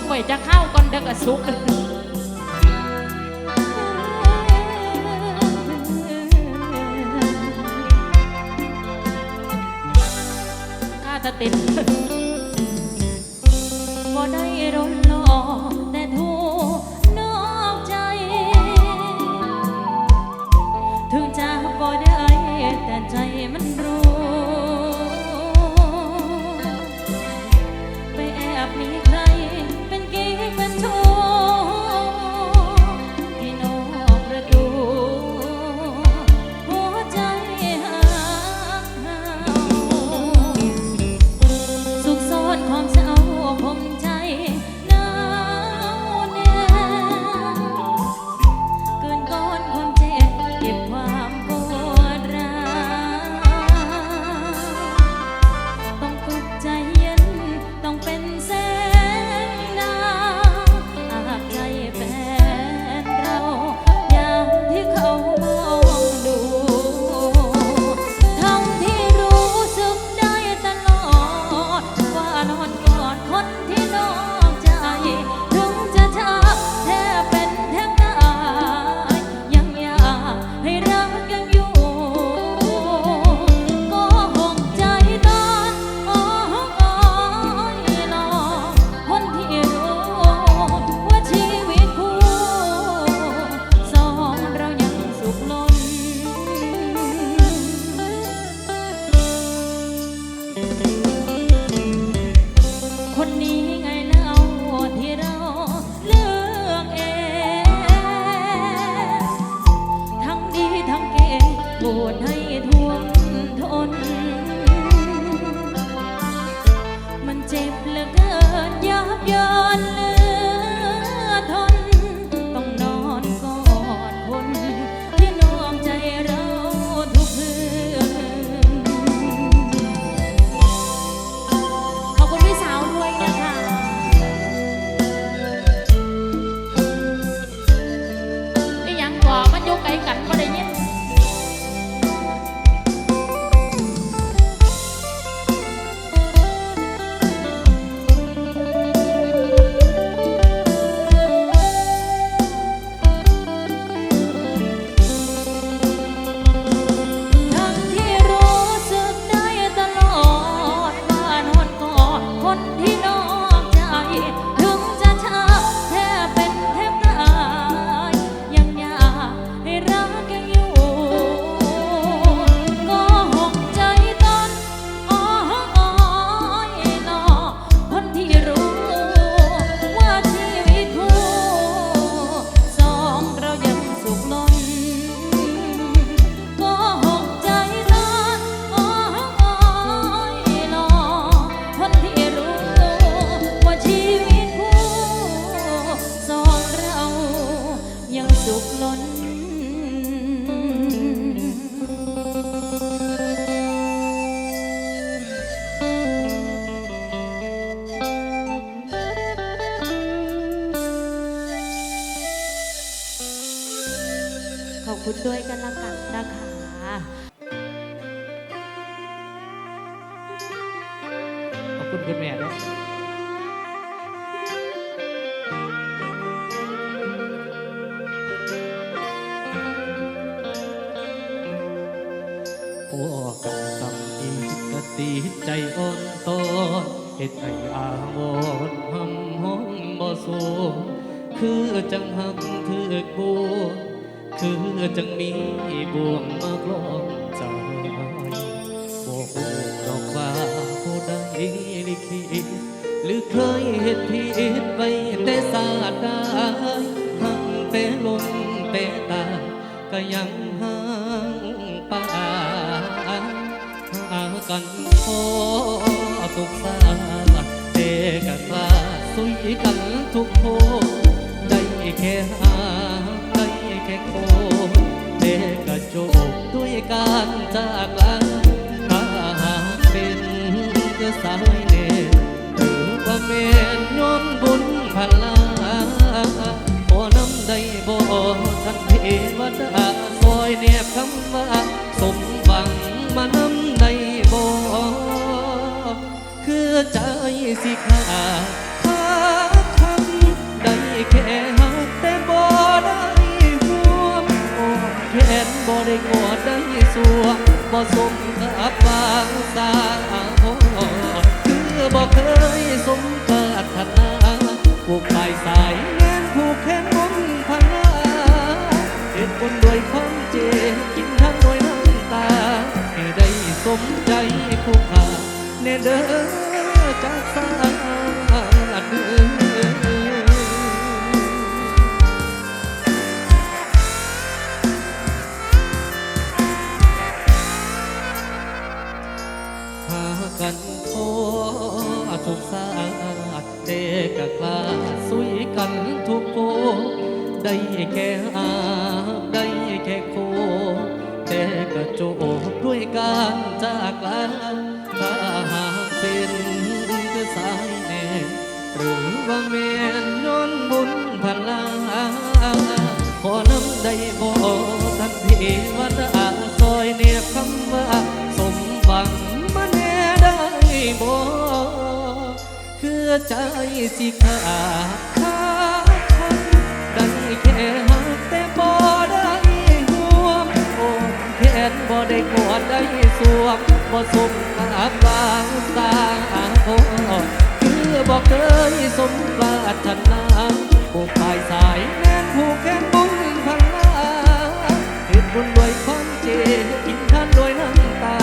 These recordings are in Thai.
บไปจะเข้าก่อนเด็กสุกถ้าจะติดบ่ได้ร้น ดให้ อบคุณด้วยกันละกันนะคะขอบคุณคุณแม่ด้วยโอ้กันกำอีกติใจอ่อนตอนเฮ็ดให้อาวรณ์หำห้องบ่สูคือจังหักคือบัว คือจังมีบ่วงมากล้อมใจบ่ฮู้ดอกว่าผู้ใดลิขิตหรือเคยเฮ็ดผิดไปแต่สาดใดหักแต่ลมแต่ตาก็ยังห่างป่าหากันพอทุกสาเตกันว่าสุยกันทุกโคได้แค่หา แค่โคเตกระจบด้วยการจากลาถ้าหากเป็นก็สายเนรหรือว่าเมนย้อนบุญพลาบ่นำได้บ่ท่านเทวดาซอยแนบคำว่าสมหวังมาน้ำได้บ่คือใจสิขาด สัวบ่สมกับบางสาวคือบ่เคยสมปรารถนาผูกปลายสายแน่นผูกแขนมนพันลาเหตุผลด้วยความเจ็บกินทั้งด้วยน้ำตาให้ได้สมใจผู้ขาเนเด้อจากสาดเด้อ ททุกสาดเด็กกลาสุยกันทุกโกได้แค่อาได้แค่โคแต่กระโจบด้วยการจากลาถ้าหากเป็นคือสายแน่หรือว่าแม่นย้อนบุญพันลาขอนำได้บ่ทันเทวดา บ่คือใจสิขาดขาดคันได้แค่หักแต่บ่ได้ห่วงโอ้แขนบ่ได้กอดได้สวมบ่สมกับบางสาโคือบ่เคยสมปรารถนาผูกปลายสายแน่นผูกแขนบุญพันลาเหตุบุญด้วยความเจ็บกินท่านด้วยน้ำตา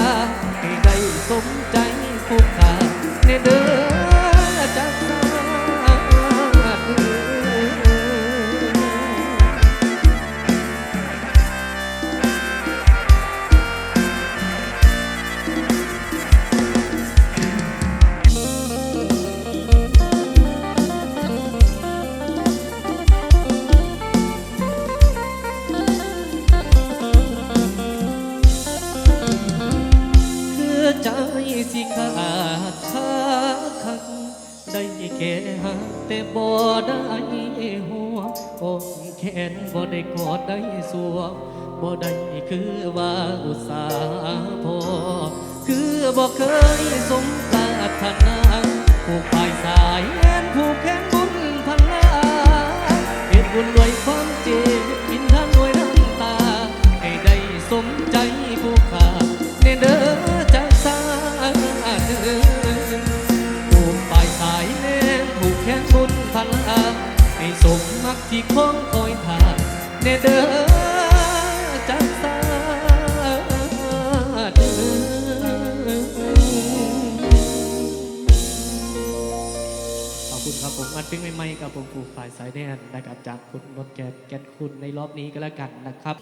ให้ได้สมใจ ใน ได้แค่หักแต่บ่ได้หัวอกแขนบ่ได้กอดได้สวมบ่ได้คือว่าอุตสาห์พอ คือบ่เคยสมปรารถนาผูกปลายสายแอนผูกแขนบุญพันลาเหตุบุญด้วยความเจ็บกินทั้งด้วยน้ำตา ให้ได้สมใจผู้ขาเนเด้อ สมมักที่คงคอยทางเนเดอจากสาเดอขอบคุณครับผมอันปิ้งใหม่ๆกับผมปูฝ่ายสายแดนนะครับจากคุณนดแกดแกดคุณในรอบนี้ก็แล้วกันนะครับ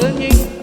声音。